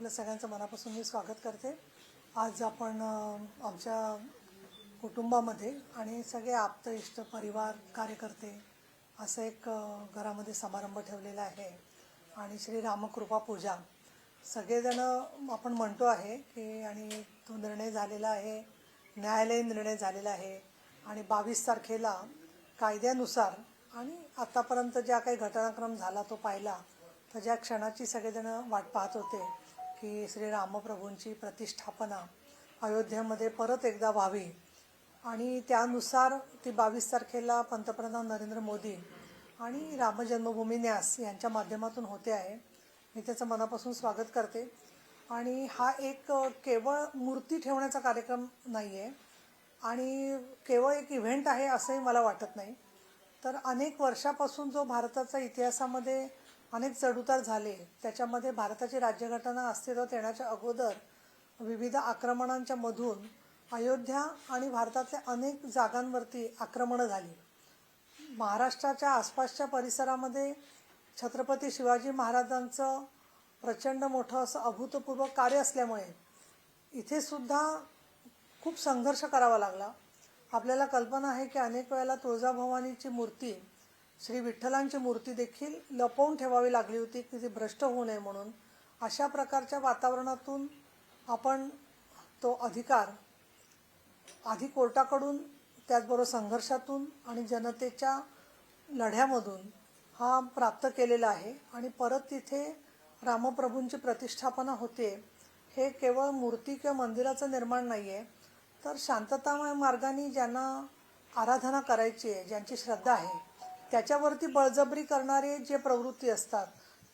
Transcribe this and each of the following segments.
आपल्या सगळ्यांचं मनापासून मी स्वागत करते. आज आपण आमच्या कुटुंबामध्ये आणि सगळे आप्त इष्ट परिवार कार्यकर्ते असं एक घरामध्ये समारंभ ठेवलेला आहे. आणि श्री रामकृपा पूजा. सगळेजण आपण म्हणतो आहे की आणि तो निर्णय झालेला आहे न्यायालयीन निर्णय झालेला आहे. आणि बावीस तारखेला कायद्यानुसार आणि आतापर्यंत ज्या काही घटनाक्रम झाला तो पाहिला तर ज्या क्षणाची सगळेजण वाट पाहत होते की श्री रामप्रभूंची प्रतिष्ठापना अयोध्येमध्ये परत एकदा व्हावी. आणि त्यानुसार ती बावीस तारखेला पंतप्रधान नरेंद्र मोदी आणि रामजन्मभूमी न्यास यांच्या माध्यमातून होते आहे. मी त्याचं मनापासून स्वागत करते. आणि हा एक केवळ मूर्ती ठेवण्याचा कार्यक्रम नाही आहे आणि केवळ एक इव्हेंट आहे असंही मला वाटत नाही. तर अनेक वर्षापासून जो भारताचा इतिहासामध्ये अनेक चढउतार झाले. त्याच्यामध्ये भारताची राज्यघटना अस्तित्वात येण्याच्या अगोदर विविध आक्रमणांच्या मधून अयोध्या आणि भारतातल्या अनेक जागांवरती आक्रमणं झाली. महाराष्ट्राच्या आसपासच्या परिसरामध्ये छत्रपती शिवाजी महाराजांचं प्रचंड मोठं असं अभूतपूर्व कार्य असल्यामुळे इथे सुद्धा खूप संघर्ष करावा लागला. आपल्याला कल्पना आहे की अनेक वेळेला तुळजाभवानीची मूर्ती श्री विठ्ठलांची मूर्ती देखील लपवून ठेवावी लागली होती की ती भ्रष्ट होऊ नये म्हणून. अशा प्रकारच्या वातावरणातून आपण तो अधिकार आधी कोर्टाकडून त्याचबरोबर संघर्षातून आणि जनतेच्या लढ्यामधून हा प्राप्त केलेला आहे. आणि परत तिथे रामप्रभूंची प्रतिष्ठापना होते. हे केवळ मूर्ती किंवा मंदिराचं निर्माण नाही आहे तर शांततामय मार्गाने ज्यांना आराधना करायची आहे ज्यांची श्रद्धा आहे त्याच्यावरती बळजबरी करणारे जे प्रवृत्ती असतात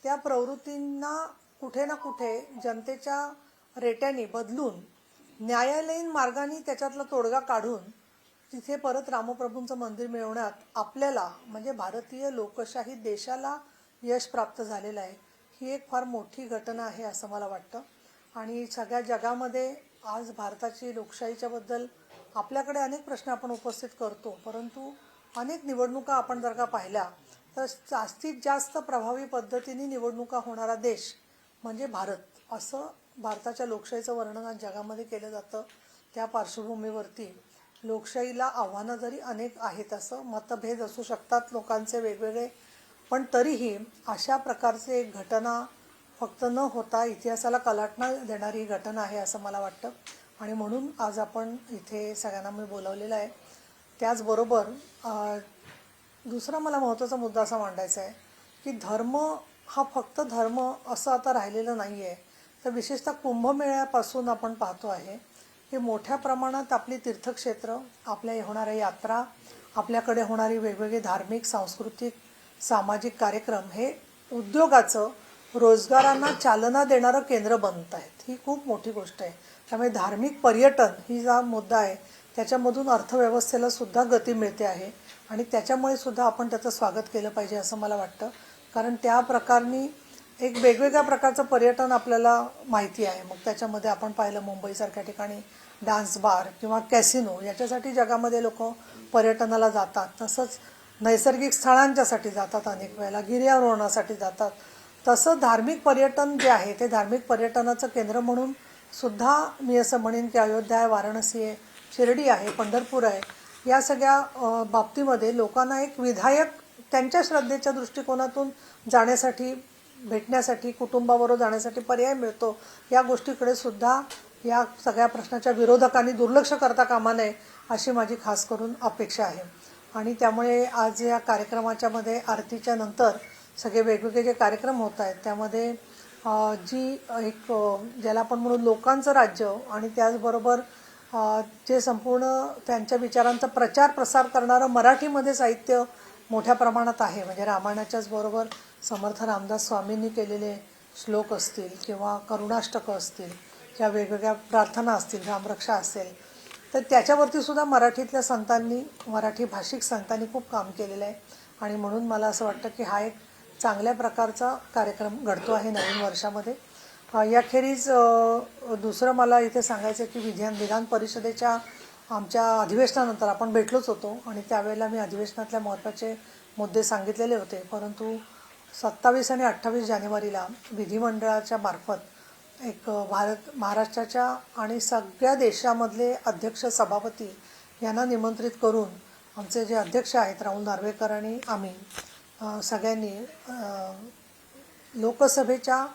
त्या प्रवृत्तींना कुठे ना कुठे जनतेच्या रेट्याने बदलून न्यायालयीन मार्गाने त्याच्यातला तोडगा काढून तिथे परत रामप्रभूंचं मंदिर मिळवण्यात आपल्याला म्हणजे भारतीय लोकशाही देशाला यश प्राप्त झालेलं आहे. ही एक फार मोठी घटना आहे असं मला वाटतं. आणि सगळ्या जगामध्ये आज भारताची लोकशाहीच्याबद्दल आपल्याकडे अनेक प्रश्न आपण उपस्थित करतो परंतु अनेक निवडणुका आपण जर का पाहिल्या तर जास्तीत जास्त प्रभावी पद्धतीने निवडणुका होणारा देश म्हणजे भारत. असं भारताच्या लोकशाहीचं वर्णन आज जगामध्ये केलं जातं. त्या पार्श्वभूमीवरती लोकशाहीला आव्हानं जरी अनेक आहेत असं मतभेद असू शकतात लोकांचे वेगवेगळे पण तरीही अशा प्रकारचे एक घटना फक्त न होता इतिहासाला कलाटणा देणारी घटना आहे असं मला वाटतं. आणि म्हणून आज आपण इथे सगळ्यांना मी बोलावलेलं आहे. त्याचबरोबर दुसरा मला महत्त्वाचा मुद्दा असा मांडायचा आहे की धर्म हा फक्त धर्म असं आता राहिलेलं नाही आहे तर विशेषतः कुंभमेळ्यापासून आपण पाहतो आहे की मोठ्या प्रमाणात आपली तीर्थक्षेत्र आपल्या होणाऱ्या यात्रा आपल्याकडे होणारी वेगवेगळे धार्मिक सांस्कृतिक सामाजिक कार्यक्रम हे उद्योगाचं रोजगारांना चालना देणारं केंद्र बनत आहेत. ही खूप मोठी गोष्ट आहे. त्यामुळे धार्मिक पर्यटन ही जा मुद्दा आहे. त्याच्यामधून अर्थव्यवस्थेला सुद्धा गती मिळते आहे. आणि त्याच्यामुळे सुद्धा आपण त्याचं स्वागत केलं पाहिजे असं मला वाटतं. कारण त्या प्रकारनी एक वेगवेगळ्या प्रकारचं पर्यटन आपल्याला माहिती आहे. मग त्याच्यामध्ये आपण पाहिलं मुंबईसारख्या ठिकाणी डान्स बार किंवा कॅसिनो याच्यासाठी जगामध्ये लोक पर्यटनाला जातात. तसंच नैसर्गिक स्थळांच्यासाठी जातात अनेक वेळेला. गिर्यारोहणासाठी जातात. तसं धार्मिक पर्यटन जे आहे ते धार्मिक पर्यटनाचं केंद्र म्हणून सुद्धा मी असं म्हणेन की अयोध्या आहे वाराणसी आहे शिर्डी आहे पंढरपूर आहे या सगळ्या बाबतीमध्ये लोकांना एक विधायक त्यांच्या श्रद्धेच्या दृष्टिकोनातून जाण्यासाठी भेटण्यासाठी कुटुंबाबरोबर जाण्यासाठी पर्याय मिळतो. या गोष्टीकडे सुद्धा या सगळ्या प्रश्नाच्या विरोधकांनी दुर्लक्ष करता कामा नये अशी माझी खास करून अपेक्षा आहे. आणि त्यामुळे आज या कार्यक्रमाच्या मध्ये आरतीच्या नंतर सगळे वेगवेगळे जे कार्यक्रम होत आहेत त्यामध्ये जी एक ज्याला आपण म्हणू लोकांचं राज्य आणि त्याचबरोबर जे संपूर्ण त्यांच्या विचारांचा प्रचार प्रसार करणारं मराठीमध्ये साहित्य मोठ्या प्रमाणात आहे. म्हणजे रामायणाच्याच बरोबर समर्थ रामदास स्वामींनी केलेले श्लोक असतील किंवा करुणाष्टकं असतील किंवा वेगवेगळ्या प्रार्थना असतील रामरक्षा असेल तर त्याच्यावरती सुद्धा मराठीतल्या संतांनी मराठी भाषिक संतांनी खूप काम केलेलं आहे. आणि म्हणून मला असं वाटतं की हा एक चांगल्या प्रकारचा कार्यक्रम घडतो आहे नवीन वर्षामध्ये. याखेरीज दुसरं मला इथे सांगायचं की विधान विधान परिषदेच्या आमच्या अधिवेशनानंतर आपण भेटलोच होतो आणि त्यावेळेला मी अधिवेशनातल्या महत्त्वाचे मुद्दे सांगितलेले होते. परंतु सत्तावीस आणि अठ्ठावीस जानेवारीला विधिमंडळाच्या मार्फत एक भारत महाराष्ट्राच्या आणि सगळ्या देशामधले अध्यक्ष सभापती यांना निमंत्रित करून आमचे जे अध्यक्ष आहेत राहुल नार्वेकर आणि आम्ही सगळ्यांनी लोकसभेच्या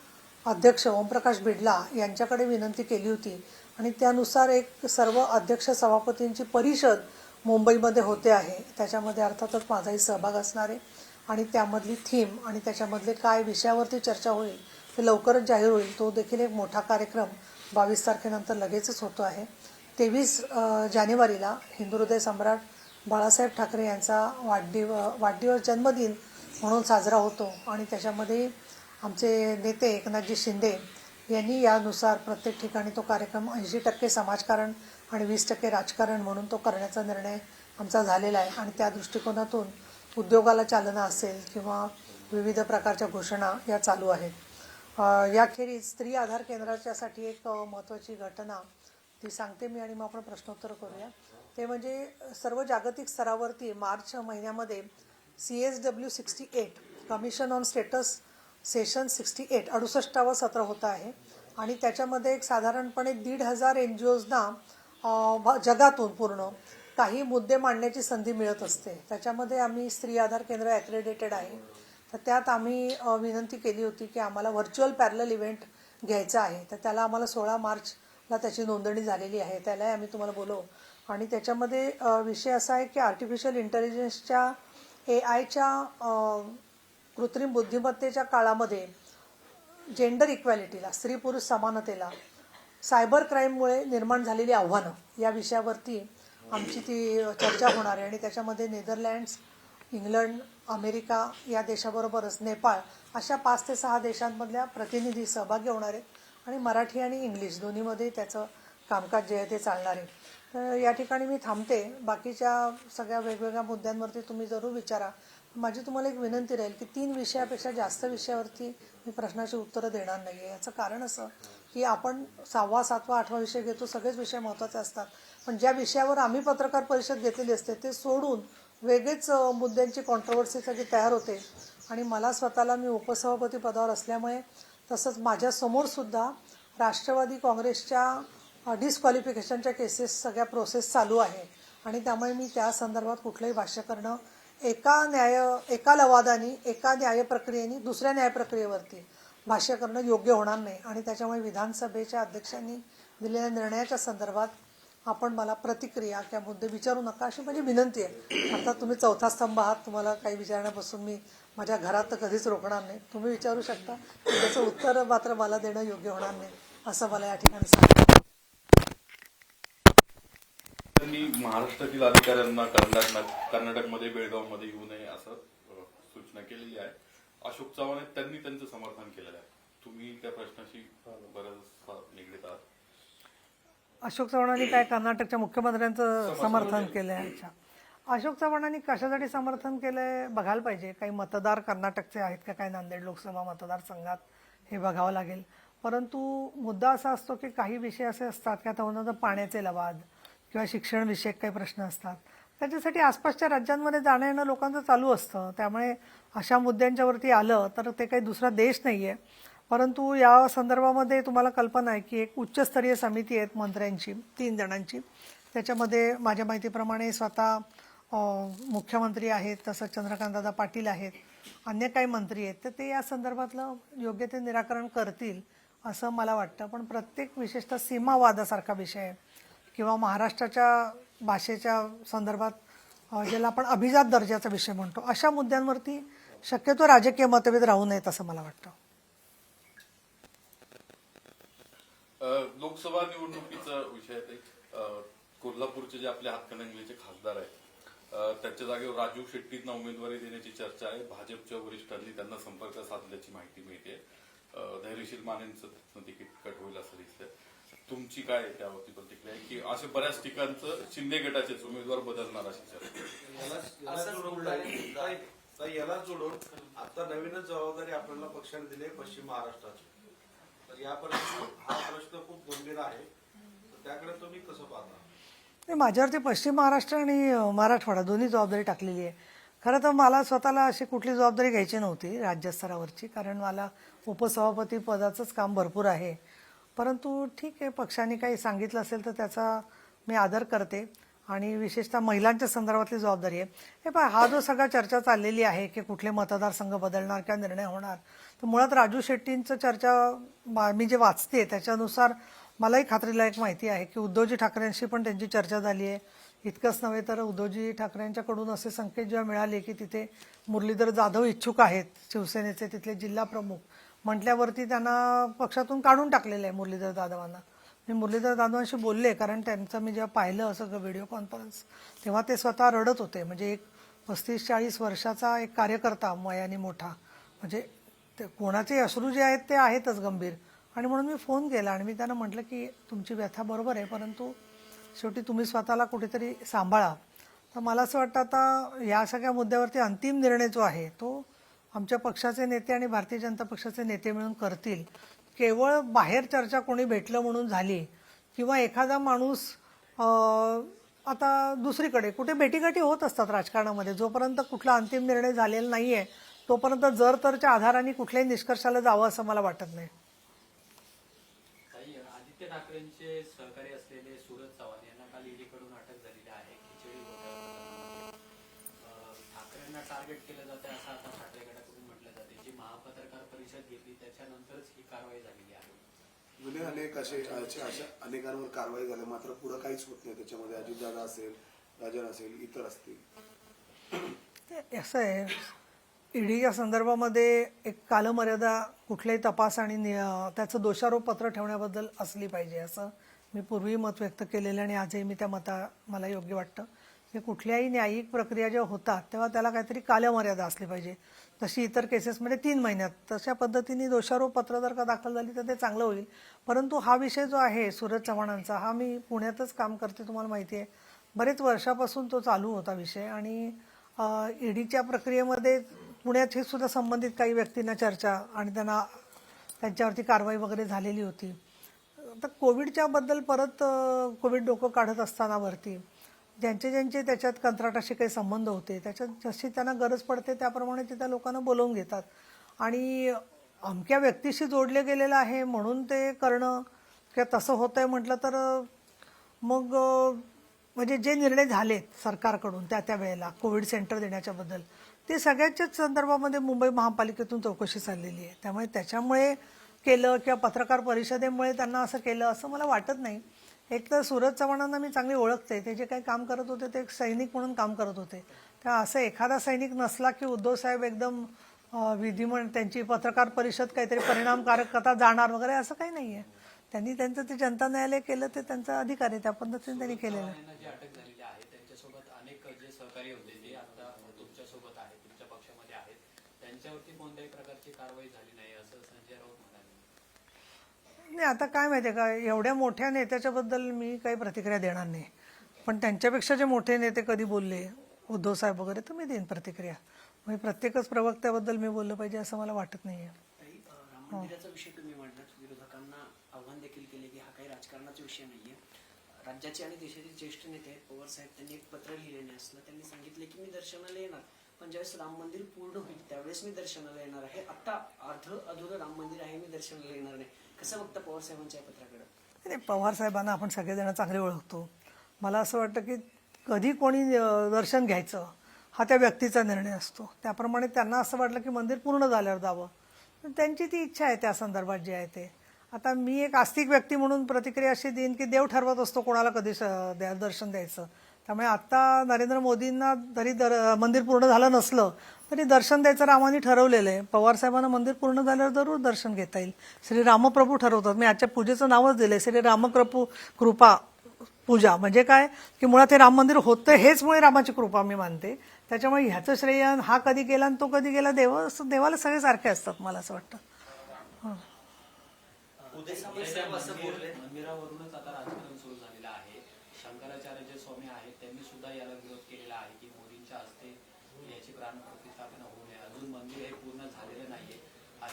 अध्यक्ष ओमप्रकाश बिडला यांच्याकडे विनंती केली होती. आणि त्यानुसार एक सर्व अध्यक्ष सभापतींची परिषद मुंबईमध्ये होते आहे. त्याच्यामध्ये अर्थातच माझाही सहभाग असणार आहे. आणि त्यामधली थीम आणि त्याच्यामधले काय विषयावरती चर्चा होईल ते लवकरच जाहीर होईल. तो देखील एक मोठा कार्यक्रम बावीस तारखेनंतर लगेचच होतो आहे. तेवीस जानेवारीला हिंदू हृदय सम्राट बाळासाहेब ठाकरे यांचा वाढदिव वाढदिवस जन्मदिन म्हणून साजरा होतो. आणि त्याच्यामध्ये आमचे नेते एकनाथजी शिंदे यांनी यानुसार प्रत्येक ठिकाणी तो कार्यक्रम ऐंशी टक्के समाजकारण आणि वीस टक्के राजकारण म्हणून तो करण्याचा निर्णय आमचा झालेला आहे. आणि त्या दृष्टिकोनातून उद्योगाला चालना असेल किंवा विविध प्रकारच्या घोषणा या चालू आहेत. याखेरीज स्त्री आधार केंद्राच्यासाठी एक महत्त्वाची घटना ती सांगते मी आणि मग आपण प्रश्नोत्तर करूया. ते म्हणजे सर्व जागतिक स्तरावरती मार्च महिन्यामध्ये C S W sixty eight commission on status session sixty eight अडुसष्टावं सत्र होतं आहे. आणि त्याच्यामध्ये एक साधारणपणे दीड हजार एन जी ओजना जगातून पूर्ण काही मुद्दे मांडण्याची संधी मिळत असते. त्याच्यामध्ये आम्ही स्त्री आधार केंद्र ॲक्रेडिटेड आहे. तर त्यात आम्ही विनंती केली होती की आम्हाला व्हर्च्युअल पॅरल इव्हेंट घ्यायचा आहे. तर त्याला आम्हाला सोळा मार्चला त्याची नोंदणी झालेली आहे. त्यालाही आम्ही तुम्हाला बोलवू आणि त्याच्यामध्ये विषय असा आहे की आर्टिफिशियल इंटेलिजन्सच्या ए आयच्या कृत्रिम बुद्धिमत्तेच्या काळामध्ये जेंडर इक्वॅलिटीला स्त्री पुरुष समानतेला सायबर क्राईममुळे निर्माण झालेली आव्हानं या विषयावरती आमची ती चर्चा होणार आहे. आणि त्याच्यामध्ये नेदरलँड्स इंग्लंड अमेरिका या देशाबरोबरच नेपाळ अशा पाच ते सहा देशांमधल्या प्रतिनिधी सहभागी होणार आहेत. आणि मराठी आणि इंग्लिश दोन्हीमध्ये त्याचं कामकाज जे आहे ते चालणार आहे. तर या ठिकाणी मी थांबते. बाकीच्या सगळ्या वेगवेगळ्या मुद्द्यांवरती तुम्ही जरूर विचारा. माझी तुम्हाला एक विनंती राहील की तीन विषयापेक्षा जास्त विषयावरती मी प्रश्नाची उत्तरं देणार नाही आहे याचं कारण असं की आपण सहावा सातवा आठवा विषय घेतो सगळेच विषय महत्त्वाचे असतात. पण ज्या विषयावर आम्ही पत्रकार परिषद घेतलेली असते ते सोडून वेगळेच मुद्द्यांची कॉन्ट्रोवर्सी सगळी तयार होते. आणि मला स्वतःला मी उपसभापती पदावर असल्यामुळे तसंच माझ्यासमोरसुद्धा राष्ट्रवादी काँग्रेसच्या डिस्क्वालिफिकेशनच्या केसेस सगळ्या प्रोसेस चालू आहे. आणि त्यामुळे मी त्या संदर्भात कुठलंही भाष्य करणं एका न्याय एका लवादानी एका न्याय प्रक्रियेने दुसऱ्या न्याय प्रक्रियेवरती भाष्य करणं योग्य होणार नाही. आणि त्याच्यामुळे विधानसभेच्या अध्यक्षांनी दिलेल्या निर्णयाच्या संदर्भात आपण मला प्रतिक्रिया किंवा मुद्दे विचारू नका अशी माझी विनंती आहे. अर्थात तुम्ही चौथा स्तंभ आहात तुम्हाला काही विचारण्यापासून मी माझ्या घरात तर कधीच रोखणार नाही. तुम्ही विचारू शकता त्याचं उत्तर मात्र मला देणं योग्य होणार नाही असं मला या ठिकाणी सांगितलं त्यांनी महाराष्ट्रातील अधिकाऱ्यांना कर्नाटक कर्नाटकमध्ये बेळगावमध्ये येऊ नये असं सूचना केलेली आहे. अशोक चव्हाण त्यांनी त्यांचं समर्थन केलेलं आहे. तुम्ही त्या प्रश्नाशी बरंच निगडीत आहात. अशोक चव्हाणांनी काय कर्नाटकच्या मुख्यमंत्र्यांचं समर्थन केलं आहे अच्छा. अशोक चव्हाणांनी कशासाठी समर्थन केलंय बघायला पाहिजे. काही मतदार कर्नाटकचे आहेत का? काय नांदेड लोकसभा मतदारसंघात हे बघावं लागेल. परंतु मुद्दा असा असतो की काही विषय असे असतात की आता पाण्याचे लवाद किंवा शिक्षणविषयक काही प्रश्न असतात. त्याच्यासाठी आसपासच्या राज्यांमध्ये जाणं येणं लोकांचं चालू असतं. त्यामुळे अशा मुद्द्यांच्यावरती आलं तर ते काही दुसरा देश नाही आहे परंतु या संदर्भामध्ये तुम्हाला कल्पना आहे की एक उच्चस्तरीय समिती आहेत मंत्र्यांची तीन जणांची. त्याच्यामध्ये माझ्या माहितीप्रमाणे स्वतः मुख्यमंत्री आहेत तसंच चंद्रकांतदादा पाटील आहेत अन्य काही मंत्री आहेत. तर ते या संदर्भातलं योग्य ते निराकरण करतील असं मला वाटतं. पण प्रत्येक विशेषतः सीमावादासारखा विषय आहे. किंवा महाराष्ट्राच्या भाषेच्या संदर्भात ज्याला आपण अभिजात दर्जाचा विषय म्हणतो अशा मुद्द्यांवरती शक्यतो राजकीय मतभेद राहू नयेत असं मला वाटतं. लोकसभा निवडणुकीचा विषय कोल्हापूरचे जे आपले हातकणंगलेचे खासदार आहेत त्याच्या त्यांच्या जागेवर राजू शेट्टींना उमेदवारी देण्याची चर्चा आहे. भाजपच्या वरिष्ठांनी त्यांना संपर्क साधल्याची माहिती मिळते. धैर्यशील मानेंचं तिकीट कट होईल असं दिसतंय. तुमची काय त्यावरती प्रतिक्रिया? आहे की असे बऱ्याच ठिकाणचं शिंदे गटाचेच उमेदवार बदलणार अशी चर्चा याला- याला जोडून आता नवीनच जबाबदारी आपल्याला पक्षाने दिली आहे पश्चिम महाराष्ट्राची. तर यापर्यंत हा प्रश्न खूप गंभीर आहे. तर त्याकडे तुम्ही कसं पाहता? नाही माझ्यावरती पश्चिम महाराष्ट्र आणि मराठवाडा दोन्ही जबाबदारी टाकलेली आहे. खरं तर मला स्वतःला अशी कुठली जबाबदारी घ्यायची नव्हती राज्यस्तरावरची कारण मला उपसभापती पदाचंच काम भरपूर आहे. परंतु ठीक आहे पक्षाने काही सांगितलं असेल तर त्याचा मी आदर करते. आणि विशेषतः महिलांच्या संदर्भातली जबाबदारी आहे. हे पहा हा जो सगळा चर्चा चाललेली आहे की कुठले मतदारसंघ बदलणार किंवा निर्णय होणार तर मुळात राजू शेट्टींचं चर्चा मा- मी जे वाचते त्याच्यानुसार मलाही खात्रीलायक माहिती आहे की उद्धवजी ठाकरेंशी पण त्यांची चर्चा झाली आहे. इतकंच नव्हे तर उद्धवजी ठाकरेंच्याकडून असे संकेत जेव्हा मिळाले की तिथे मुरलीधर जाधव इच्छुक आहेत शिवसेनेचे तिथले जिल्हा प्रमुख म्हटल्यावरती त्यांना पक्षातून काढून टाकलेलं आहे मुरलीधर दादवांना मी मुरलीधर दादवांशी बोलले कारण त्यांचं मी जेव्हा पाहिलं असं व्हिडिओ कॉन्फरन्स तेव्हा ते स्वतः रडत होते. म्हणजे एक पस्तीस चाळीस वर्षाचा एक कार्यकर्ता वयाने मोठा. म्हणजे ते कोणाचे अश्रू जे आहेत ते आहेतच गंभीर. आणि म्हणून मी फोन केला आणि मी त्यांना म्हटलं की तुमची व्यथा बरोबर आहे परंतु शेवटी तुम्ही स्वतःला कुठेतरी सांभाळा. तर मला असं वाटतं आता या सगळ्या मुद्द्यावरती अंतिम निर्णय जो आहे तो आमच्या पक्षाचे नेते आणि भारतीय जनता पक्षाचे नेते मिळून करतील. केवळ बाहेर चर्चा कोणी भेटलं म्हणून झाली किंवा एखादा माणूस आता दुसरीकडे कुठे भेटीगाठी होत असतात राजकारणामध्ये जोपर्यंत कुठला अंतिम निर्णय झालेला नाही आहे तोपर्यंत जर तरच्या आधाराने कुठल्याही निष्कर्षाला जावं असं मला वाटत नाही. आदित्य ठाकरेंचे सहकारी असलेले सूरज चव्हाण यांना काल ईडीकडून अटक झालेली आहे. खिचडी ठाकरेंना टार्गेट केलं जाते असं आता ठाकरे गटाकडून म्हटलं महापत्रकार परिषद घेतली त्याच्यानंतरच ही कारवाई झालेली आहे. जुने अनेक असे अशा अनेकांवर कारवाई झाली. मात्र पुढे काहीच होत नाही. त्याच्यामध्ये अजितदादा असेल राजन असेल इतर असतील. ते असं आहे. ईडीच्या संदर्भामध्ये एक कालमर्यादा कुठल्याही तपास आणि त्याचं दोषारोप पत्र ठेवण्याबद्दल असली पाहिजे असं मी पूर्वी मत व्यक्त केलेलं आणि आजही मी त्या मता मला योग्य वाटतं. हे कुठल्याही न्यायिक प्रक्रिया जेव्हा होतात तेव्हा त्याला काहीतरी कालमर्यादा असली पाहिजे. तशी इतर केसेसमध्ये तीन महिन्यात. तशा पद्धतीने दोषारोप पत्र जर का दाखल झाली तर ते चांगलं होईल. परंतु हा विषय जो आहे सूरज चव्हाणांचा हा मी पुण्यातच काम करते तुम्हाला माहिती आहे. बरेच वर्षापासून तो चालू होता विषय. आणि ईडीच्या प्रक्रियेमध्ये पुण्यात सुद्धा संबंधित काही व्यक्तींना चर्चा आणि त्यांना त्यांच्यावरती कारवाई वगैरे झालेली होती. तर कोविडच्याबद्दल परत कोविड डोकं काढत असताना वरती ज्यांचे ज्यांचे त्याच्यात कंत्राटाशी काही संबंध होते त्याच्यात जशी त्यांना गरज पडते त्याप्रमाणे ते त्या लोकांना बोलवून घेतात. आणि अमक्या व्यक्तीशी जोडले गेलेलं आहे म्हणून ते करणं किंवा तसं होतं आहे म्हटलं तर मग म्हणजे जे निर्णय झालेत सरकारकडून त्या त्या वेळेला कोविड सेंटर देण्याच्याबद्दल ते सगळ्याच्याच संदर्भामध्ये मुंबई महापालिकेतून चौकशी चाललेली आहे. त्यामुळे त्याच्यामुळे केलं किंवा पत्रकार परिषदेमुळे त्यांना असं केलं असं मला वाटत नाही. एक तर सूरज चव्हाणांना मी चांगली ओळखते. ते जे काही काम करत होते ते एक सैनिक म्हणून काम करत होते. तर असं एखादा सैनिक नसला की उद्धव साहेब एकदम अं, त्यांची पत्रकार परिषद काहीतरी परिणामकारकता जाणार वगैरे असं काही नाही आहे त्यांनी त्यांचं ते जनता न्यायालय केलं ते त्यांचा अधिकार आहे त्या पद्धतीने त्यांनी केलेलं आहे यांना जी अटक झालेली आहे त्यांच्यासोबत अनेक जे सहकारी होते जे आता तुमच्यासोबत आहेत तुमच्या पक्षामध्ये आहेत त्यांच्यावरती कोणत्याही प्रकारची कारवाई झाली नाही असं संजय राऊत म्हणाले नाही आता काय माहिती आहे का एवढ्या मोठ्या नेत्याच्या बद्दल मी काही प्रतिक्रिया देणार नाही. पण त्यांच्यापेक्षा जे मोठे नेते कधी बोलले उद्धव साहेब वगैरे तर मी देईन प्रतिक्रिया. म्हणजे प्रत्येकच प्रवक्त्याबद्दल मी बोललं पाहिजे असं मला वाटत नाही आहे विषय तुम्ही मांडलात विरोधकांना आव्हान देखील केले की हा काही राजकारणाचा विषय नाहीये. राज्याचे आणि देशाचे ज्येष्ठ नेते आहेत पवार साहेब त्यांनी एक पत्र लिहिलेले असलं त्यांनी सांगितले की मी दर्शनाला येणार पण ज्यावेळेस राम मंदिर पूर्ण होईल त्यावेळेस मी दर्शनाला येणार आहे. आता अर्ध अधुरं राम मंदिर आहे मी दर्शनाला येणार नाही. कसं बघता पवार साहेबांच्या या पत्राकडे? नाही पवार साहेबांना आपण सगळेजण चांगले ओळखतो. मला असं वाटतं की कधी कोणी दर्शन घ्यायचं हा त्या व्यक्तीचा निर्णय असतो. त्याप्रमाणे त्यांना असं वाटलं की मंदिर पूर्ण झाल्यावर जावं. पण त्यांची ती इच्छा आहे त्या संदर्भात जे आहे ते. आता मी एक आस्तिक व्यक्ती म्हणून प्रतिक्रिया अशी देईन की देव ठरवत असतो कोणाला कधी स- द्या- दर्शन द्यायचं. त्यामुळे आत्ता नरेंद्र मोदींना जरी दर मंदिर पूर्ण झालं नसलं तरी दर्शन द्यायचं रामाने ठरवलेलं आहे. पवार साहेबांना मंदिर पूर्ण झाल्यावर जरूर दर्शन घेता येईल. श्री रामप्रभू ठरवतात. मी आजच्या पूजेचं नावच दिलंय. श्री रामकृपू कृपा पूजा. म्हणजे काय? की मुळात हे राम मंदिर होतं हेच मुळे रामाची कृपा मी मानते. त्याच्यामुळे ह्याचं श्रेय हा कधी गेला आणि तो कधी गेला देव देवाला सगळे सारखे असतात मला असं वाटतं मंदिरावरूनच आता राजकारण सुरू झालेलं आहे शंकराचार्य जे स्वामी आहेत त्यांनी सुद्धा याला विरोध केलेला आहे की मोदींच्या हस्ते याची प्राण प्रतिष्ठापना होऊ नये अजून मंदिर हे पूर्ण झालेलं नाहीये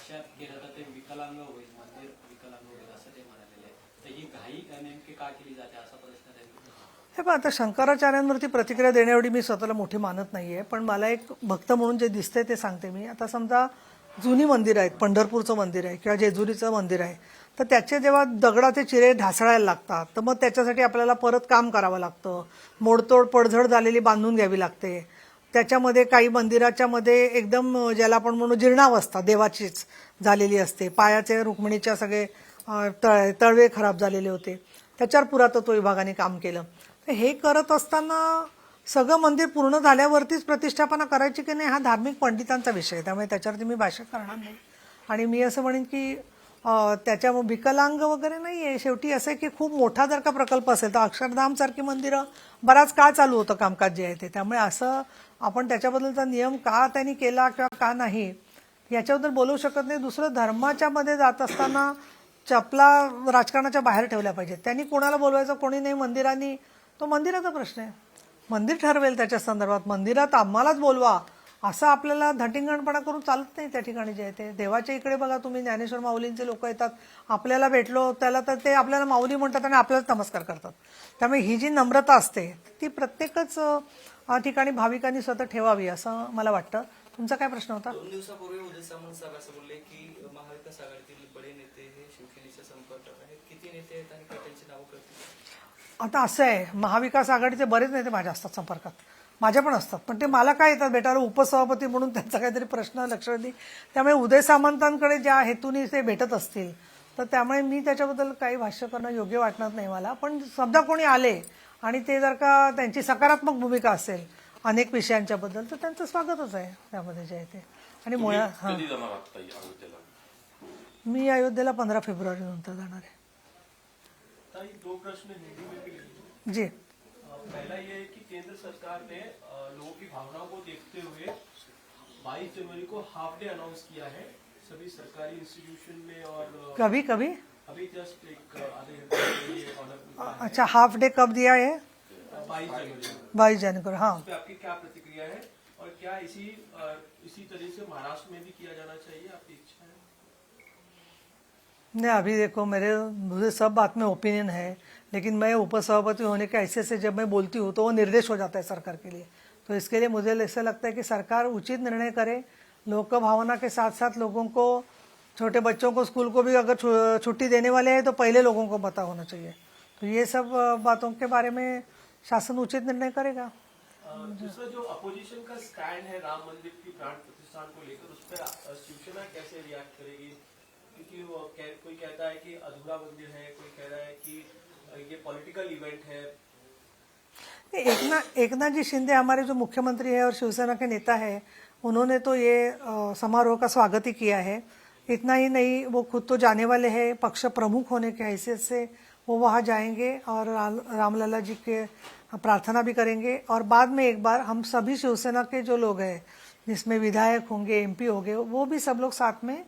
लक्षात केलं तर ते विकलांग होईल मंदिर विकलांग होईल असं ते म्हणालेले तर ही घाई नेमकी का केली जाते असा प्रश्न त्यांनी हे पण आता शंकराचार्यांवरती प्रतिक्रिया देण्याएवढी मी स्वतःला मोठी मानत नाही आहे पण मला एक भक्त म्हणून जे दिसतंय ते सांगते मी. आता समजा जुनी मंदिरं आहेत पंढरपूरचं मंदिर आहे किंवा जेजुरीचं मंदिर आहे तर त्याचे जेव्हा दगडाचे चिरे ढासळायला लागतात तर मग त्याच्यासाठी आपल्याला परत काम करावं लागतं. मोडतोड पडझड झालेली बांधून घ्यावी लागते. त्याच्यामध्ये काही मंदिराच्या मध्ये एकदम ज्याला आपण म्हणू जीर्णावस्था देवाचीच झालेली असते. पायाचे रुक्मिणीच्या सगळे तळ तळवे खराब झालेले होते. त्याच्यावर पुरातत्व विभागाने काम केलं. तर हे करत असताना सगळं मंदिर पूर्ण झाल्यावरतीच प्रतिष्ठापना करायची की नाही हा धार्मिक पंडितांचा विषय आहे. त्यामुळे त्याच्यावरती मी भाष्य करणार नाही. आणि मी असं म्हणेन की त्याच्यामुळे त्याच्या विकलांग वगैरे नाही आहे शेवटी असं आहे की खूप मोठा जर का प्रकल्प असेल तर अक्षरधामसारखी मंदिरं बराच काळ चालू होतं कामकाज जे आहे ते. त्यामुळे असं आपण त्याच्याबद्दलचा नियम का त्यांनी केला किंवा का नाही याच्याबद्दल बोलू शकत नाही. दुसरं धर्माच्या मध्ये जात असताना चपला राजकारणाच्या बाहेर ठेवल्या पाहिजेत. त्यांनी कोणाला बोलवायचं कोणी नाही मंदिरांनी तो मंदिराचा प्रश्न आहे. मंदिर ठरवेल त्याच्या संदर्भात. मंदिरात आम्हालाच बोलवा. असं आपल्याला धटिंगणपणा करून चालत नाही त्या ठिकाणी जे आहे ते. देवाच्या इकडे बघा तुम्ही ज्ञानेश्वर माऊलींचे लोक येतात. आपल्याला भेटलो त्याला तर ते आपल्याला माऊली म्हणतात आणि आपल्यालाच नमस्कार करतात. त्यामुळे ही जी नम्रता असते ती प्रत्येकच ठिकाणी भाविकांनी स्वतः ठेवावी असं मला वाटतं. तुमचा काय प्रश्न होता? दोन दिवसापूर्वी उदय सामंत साहेब असं बोलले की महाविकास आघाडीतील बडे नेते हे शिवसेनेच्या संपर्कात आहेत किती नेते आहेत आणि त्यांची नावं करतील आता असं आहे महाविकास आघाडीचे बरेच नेते माझ्या असतात संपर्कात. माझ्या पण असतात. पण ते मला काय येतात बेटा उपसभापती म्हणून त्यांचा काहीतरी प्रश्न लक्ष दे त्यामुळे उदय सामंतांकडे ज्या हेतूने ते भेटत असतील तर त्यामुळे मी त्याच्याबद्दल काही भाष्य करणं योग्य वाटणार नाही मला. पण समजा कोणी आले आणि ते जर का त्यांची सकारात्मक भूमिका असेल अनेक विषयांच्या बद्दल तर त्यांचं स्वागतच आहे त्यामध्ये जे आहे ते. आणि मुळात हां. मी अयोध्येला पंधरा फेब्रुवारी नंतर जाणार आहे. जी. पहला ये है कि केंद्र सरकार ने लोगों की भावनाओं को देखते हुए 22 जनवरी को हाफ़ डे अनाउंस किया है। सभी सरकारी इंस्टीट्यूशन में और कभी कभी? अभी जस्ट एक आधे घंटे अच्छा हाफ़ डे कब दिया है? बाईस जनवरी बाईस जनवरी हाँ। आपकी क्या प्रतिक्रिया है और क्या इसी इसी तरह से महाराष्ट्र में भी किया जाना चाहिए? आपकी इच्छा है? नहीं अभी देखो मेरे मुझे सब बात में ओपिनियन है। लेकिन मैं उपसभापति होने के ऐसे से जब मैं बोलती हूँ तो वो निर्देश हो जाता है सरकार के लिए। तो इसके लिए मुझे ऐसा लगता है कि सरकार उचित निर्णय करे, लोक भावना के साथ साथ लोगों को, छोटे बच्चों को स्कूल को भी अगर छुट्टी देने वाले हैं तो पहले लोगों को पता होना चाहिए। तो ये सब बातों के बारे में शासन उचित निर्णय करेगा। दूसरा जो अपोजिशन का स्टैंड है राम मंदिर की प्राण प्रतिष्ठान को लेकर, उस पर शिवसेना कैसे रिएक्ट करेगी? क्योंकि वो कोई कहता है कि अधूरा मंदिर है कोई कह रहा है कि अ, ये पॉलिटिकल इवेंट है। एकनाथ एकनाथ जी शिंदे हमारे जो मुख्यमंत्री है और शिवसेना के नेता है उन्होंने तो ये समारोह का स्वागत ही किया है। इतना ही नहीं वो खुद तो जाने वाले हैं पक्ष प्रमुख होने के हैसियत से वो वहाँ जाएँगे और रामलला जी के प्रार्थना भी करेंगे। और बाद में एक बार हम सभी शिवसेना के जो लोग हैं जिसमें विधायक होंगे एमपी होंगे वो भी सब लोग साथ में अ,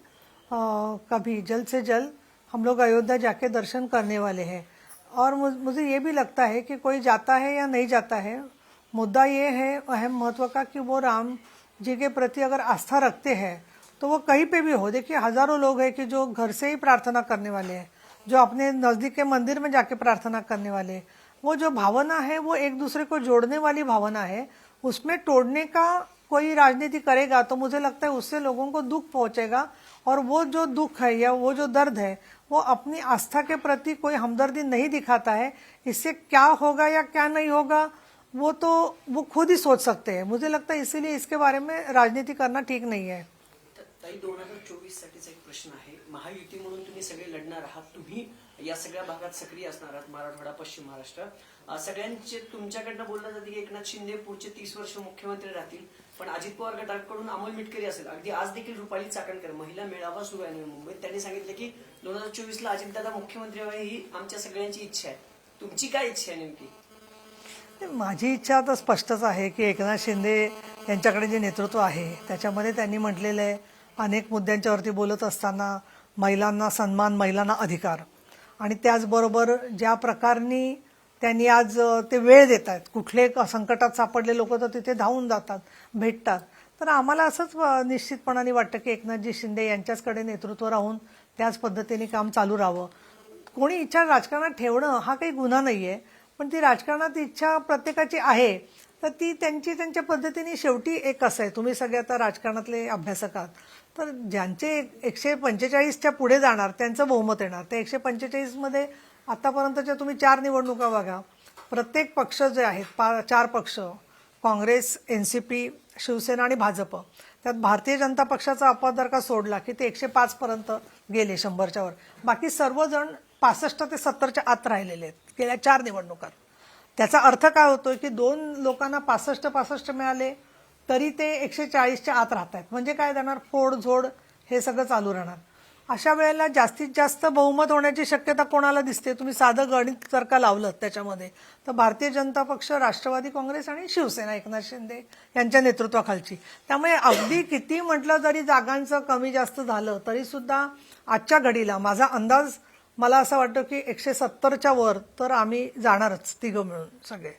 कभी जल्द से जल्द हम लोग अयोध्या जाके दर्शन करने वाले हैं। और मुझ- ये भी लगता है कि कोई जाता है या नहीं जाता है, मुद्दा ये है अहम महत्व का कि वो राम जी के प्रति अगर आस्था रखते हैं तो वो कहीं पे भी हो। देखिए, हज़ारों लोग हैं कि जो घर से ही प्रार्थना करने वाले हैं, जो अपने नज़दीक के मंदिर में जाके प्रार्थना करने वाले वो जो भावना है, वो एक दूसरे को जोड़ने वाली भावना है, उसमें तोड़ने का कोई राजनीति करेगा तो मुझे लगता है उससे लोगों को दुख पहुंचेगा और वो जो दुख है या वो जो दर्द है वो अपनी आस्था के प्रति कोई हमदर्दी नहीं दिखाता है, इससे क्या होगा या क्या नहीं होगा, वो तो वो खुद ही सोच सकते हैं। मुझे लगता है इसीलिए इसके बारे में राजनीति करना ठीक नहीं है। ताई, दोन हज़ार चोवीस साठीचा एक म्हणून तुम्ही सगळे लढणार आहात. तुम्ही या सगळ्या भागात सक्रिय असणार आहात, मराठवाडा, पश्चिम महाराष्ट्र. सगळ्यांचे तुमच्याकडनं बोललं जाते की एकनाथ शिंदे पुढचे तीस वर्ष मुख्यमंत्री राहतील. पण अजित पवार गटाकडून अमोल मिटकरी असेल. अगदी आज देखील रुपाली चाकणकर महिला मेळावा सुरू आहे मुंबईत. त्यांनी सांगितलं की दोन हजार चोवीस ला अजितदादा मुख्यमंत्री व्हावे ही आमच्या सगळ्यांची इच्छा आहे. तुमची काय इच्छा आहे नेमकी? माझी इच्छा तर स्पष्टच आहे की एकनाथ शिंदे यांच्याकडे जे नेतृत्व आहे त्याच्यामध्ये त्यांनी म्हटलेलं आहे अनेक मुद्द्यांच्यावरती बोलत असताना महिलांना सन्मान महिलांना अधिकार. आणि त्याचबरोबर ज्या प्रकारनी त्यांनी आज ते वेळ देत आहेत कुठले क- संकटात सापडले लोक तर तिथे धावून जातात भेटतात. तर आम्हाला असंच निश्चितपणाने वाटतं की एकनाथजी शिंदे यांच्याचकडे नेतृत्व राहून त्याच पद्धतीने काम चालू राहावं. कोणी इच्छा राजकारणात ठेवणं हा काही गुन्हा नाही आहे पण ती राजकारणात इच्छा प्रत्येकाची आहे तर ती त्यांची त्यांच्या पद्धतीने शेवटी एक असं आहे. तुम्ही सगळे आता राजकारणातले अभ्यासक आहात तर ज्यांचे एकशे पंचेचाळीसच्या पुढे जाणार त्यांचं बहुमत येणार. ते एकशे पंचेचाळीसमध्ये आतापर्यंतच्या तुम्ही चार निवडणुका बघा. प्रत्येक पक्ष जे आहेत पा चार पक्ष Congress N C P Shiv Sena आणि भाजप त्यात भारतीय जनता पक्षाचा अपवाद का सोडला की ते एकशे पाचपर्यंत गेले शंभरच्या वर. बाकी सर्वजण पासष्ट ते सत्तरच्या आत राहिलेले आहेत गेल्या चार निवडणुकात. त्याचा अर्थ काय होतोय की दोन लोकांना पासष्ट पासष्ट मिळाले तरी ते एकशे चाळीसच्या आत राहत आहेत म्हणजे काय जाणार फोडझोड हे सगळं चालू राहणार. अशा वेळेला जास्तीत जास्त बहुमत होण्याची शक्यता कोणाला दिसते? तुम्ही साधं गणित जर का लावलं त्याच्यामध्ये तर भारतीय जनता पक्ष राष्ट्रवादी काँग्रेस आणि शिवसेना एकनाथ शिंदे यांच्या नेतृत्वाखालची. त्यामुळे अगदी किती म्हटलं जरी जागांचं कमी जास्त झालं तरी सुद्धा आजच्या घडीला माझा अंदाज मला असं वाटतं की एकशे सत्तरच्या वर तर आम्ही जाणारच तिघं मिळून सगळे.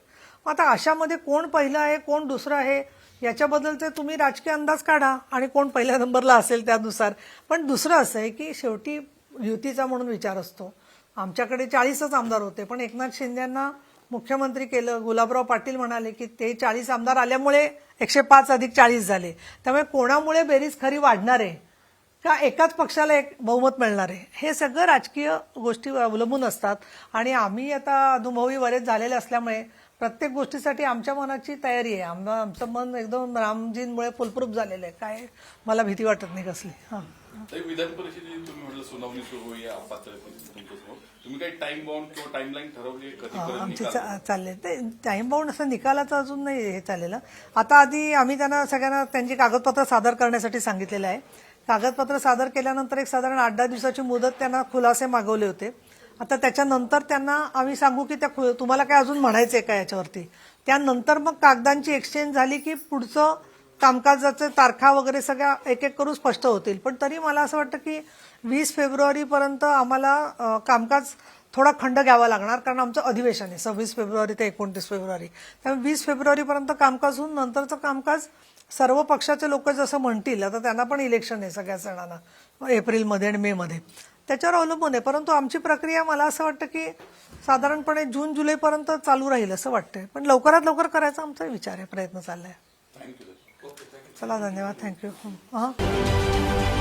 मग आता अशामध्ये कोण पहिलं आहे कोण दुसरं आहे? याच्याबद्दलचे तुम्ही राजकीय अंदाज काढा आणि कोण पहिल्या नंबरला असेल त्यानुसार. पण दुसरं असं आहे की शेवटी युतीचा म्हणून विचार असतो. आमच्याकडे चाळीसच आमदार होते पण एकनाथ शिंदेंना मुख्यमंत्री केलं. गुलाबराव पाटील म्हणाले की ते चाळीस आमदार आल्यामुळे एकशे पाच अधिक चाळीस झाले. त्यामुळे कोणामुळे बेरीज खरी वाढणार आहे? का एकाच पक्षाला एक बहुमत मिळणार आहे? हे सगळं राजकीय गोष्टी अवलंबून असतात. आणि आम्ही आता अनुभवी बरेच झालेले असल्यामुळे प्रत्येक गोष्टीसाठी आमच्या मनाची तयारी आहे. आम आमचं मन एकदम रामजींमुळे फुलप्रूफ झालेलं आहे. काय मला भीती वाटत नाही कसली. हां. विधान परिषदेची तुम्ही म्हटलं सुनावणी सुरू तुम्ही काही टाइम बाउंड किंवा टाइमलाईन ठरवली आमचे चालले ते टाइम बाउंड असं निकालाचं अजून नाही हे चाललेलं. आता आधी आम्ही त्यांना सगळ्यांना त्यांची कागदपत्र सादर करण्यासाठी सांगितलेलं आहे. कागदपत्र सादर केल्यानंतर एक साधारण आठ दहा दिवसाची मुदत त्यांना खुलासे मागवले होते. आता त्याच्यानंतर त्यांना आम्ही सांगू की त्या खु- तुम्हाला काय अजून म्हणायचं आहे का याच्यावरती? त्यानंतर मग कागदांची एक्सचेंज झाली की पुढचं कामकाजाचे तारखा वगैरे सगळ्या एक एक करून स्पष्ट होतील. पण तरी मला असं वाटतं की वीस फेब्रुवारीपर्यंत आम्हाला कामकाज थोडा खंड घ्यावा लागणार. कारण आमचं अधिवेशन आहे सव्वीस फेब्रुवारी ते एकोणतीस फेब्रुवारी. त्यामुळे वीस फेब्रुवारीपर्यंत कामकाज होऊन नंतरचं कामकाज सर्व पक्षाचे लोक जसं म्हणतील आता त्यांना पण इलेक्शन आहे सगळ्या जणांना एप्रिलमध्ये आणि मेमध्ये. त्याच्यावर अवलंबून आहे परंतु आमची प्रक्रिया मला असं वाटतं की साधारणपणे जून जुलैपर्यंत चालू राहील असं वाटतंय. पण लवकरात लवकर करायचा आमचा विचार आहे प्रयत्न चाललाय. चला धन्यवाद. थँक्यू हां.